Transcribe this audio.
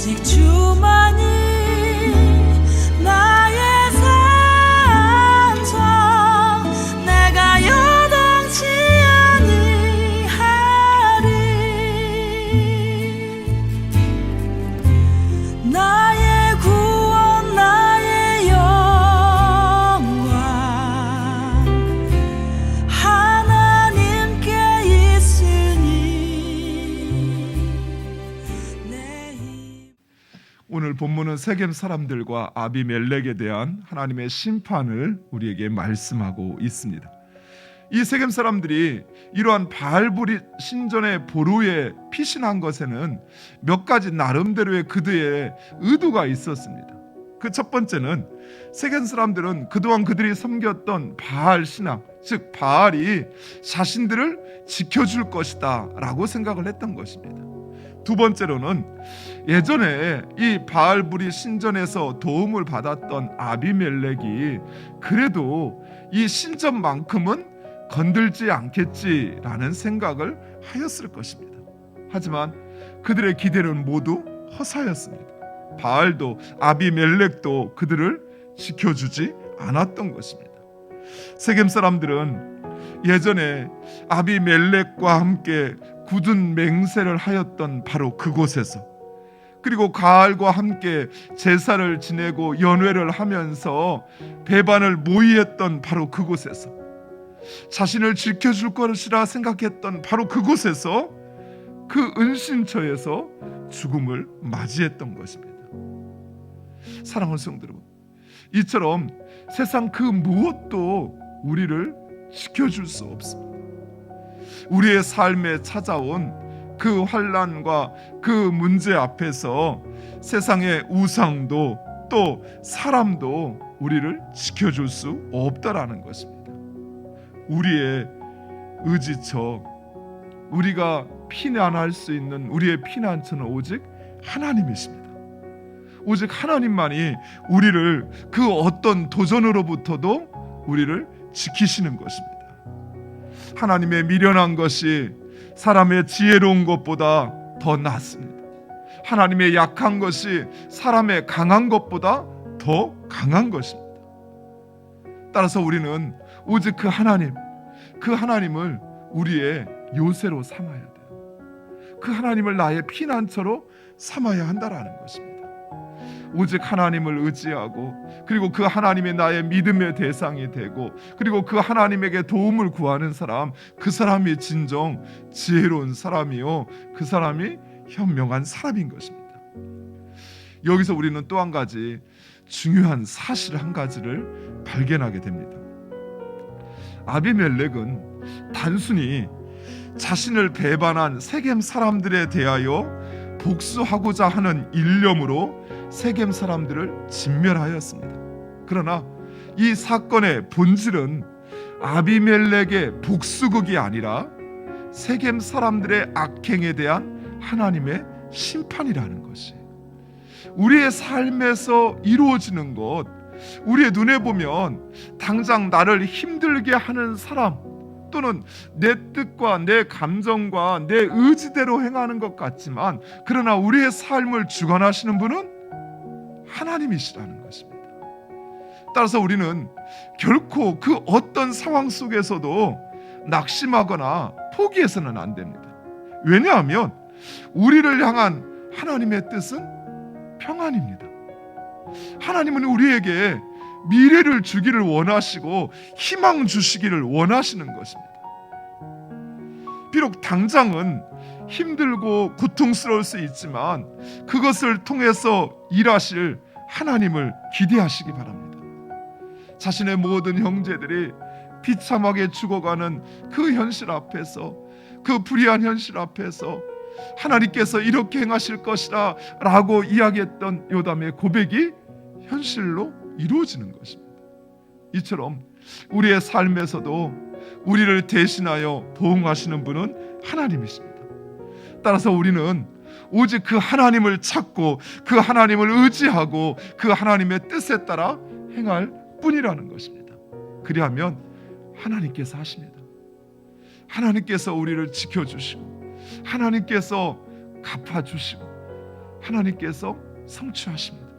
오직 주만이 본문은 세겜 사람들과 아비멜렉에 대한 하나님의 심판을 우리에게 말씀하고 있습니다. 이 세겜 사람들이 이러한 바알불이 신전의 보루에 피신한 것에는 몇 가지 나름대로의 그들의 의도가 있었습니다. 그 첫 번째는 세겜 사람들은 그동안 그들이 섬겼던 바알 신앙, 즉 바알이 자신들을 지켜줄 것이다라고 생각을 했던 것입니다. 두 번째로는 예전에 이 바알불이 신전에서 도움을 받았던 아비멜렉이 그래도 이 신전만큼은 건들지 않겠지라는 생각을 하였을 것입니다. 하지만 그들의 기대는 모두 허사였습니다. 바알도 아비멜렉도 그들을 지켜주지 않았던 것입니다. 세겜 사람들은 예전에 아비멜렉과 함께 굳은 맹세를 하였던 바로 그곳에서 그리고 가알과 함께 제사를 지내고 연회를 하면서 배반을 모의했던 바로 그곳에서 자신을 지켜줄 것이라 생각했던 바로 그곳에서 그 은신처에서 죽음을 맞이했던 것입니다. 사랑하는 성도 여러분, 이처럼 세상 그 무엇도 우리를 지켜줄 수 없습니다. 우리의 삶에 찾아온 그 환란과 그 문제 앞에서 세상의 우상도 또 사람도 우리를 지켜줄 수 없다라는 것입니다. 우리의 의지처 우리가 피난할 수 있는 우리의 피난처는 오직 하나님이십니다. 오직 하나님만이 우리를 그 어떤 도전으로부터도 우리를 지키시는 것입니다. 하나님의 미련한 것이 사람의 지혜로운 것보다 더 낫습니다. 하나님의 약한 것이 사람의 강한 것보다 더 강한 것입니다. 따라서 우리는 오직 그 하나님, 그 하나님을 우리의 요새로 삼아야 돼요. 그 하나님을 나의 피난처로 삼아야 한다라는 것입니다. 오직 하나님을 의지하고 그리고 그 하나님이 나의 믿음의 대상이 되고 그리고 그 하나님에게 도움을 구하는 사람 그 사람이 진정 지혜로운 사람이요 그 사람이 현명한 사람인 것입니다. 여기서 우리는 또 한 가지 중요한 사실 한 가지를 발견하게 됩니다. 아비멜렉은 단순히 자신을 배반한 세겜 사람들에 대하여 복수하고자 하는 일념으로 세겜 사람들을 진멸하였습니다. 그러나 이 사건의 본질은 아비멜렉의 복수극이 아니라 세겜 사람들의 악행에 대한 하나님의 심판이라는 것이 우리의 삶에서 이루어지는 것 우리의 눈에 보면 당장 나를 힘들게 하는 사람 또는 내 뜻과 내 감정과 내 의지대로 행하는 것 같지만 그러나 우리의 삶을 주관하시는 분은 하나님이시라는 것입니다. 따라서 우리는 결코 그 어떤 상황 속에서도 낙심하거나 포기해서는 안 됩니다. 왜냐하면 우리를 향한 하나님의 뜻은 평안입니다. 하나님은 우리에게 미래를 주기를 원하시고 희망 주시기를 원하시는 것입니다. 비록 당장은 힘들고 고통스러울 수 있지만 그것을 통해서 일하실 하나님을 기대하시기 바랍니다. 자신의 모든 형제들이 비참하게 죽어가는 그 현실 앞에서 그 불의한 현실 앞에서 하나님께서 이렇게 행하실 것이라 라고 이야기했던 요담의 고백이 현실로 이루어지는 것입니다. 이처럼 우리의 삶에서도 우리를 대신하여 보응하시는 분은 하나님이십니다. 따라서 우리는 오직 그 하나님을 찾고 그 하나님을 의지하고 그 하나님의 뜻에 따라 행할 뿐이라는 것입니다. 그리하면 하나님께서 하십니다. 하나님께서 우리를 지켜주시고 하나님께서 갚아주시고 하나님께서 성취하십니다.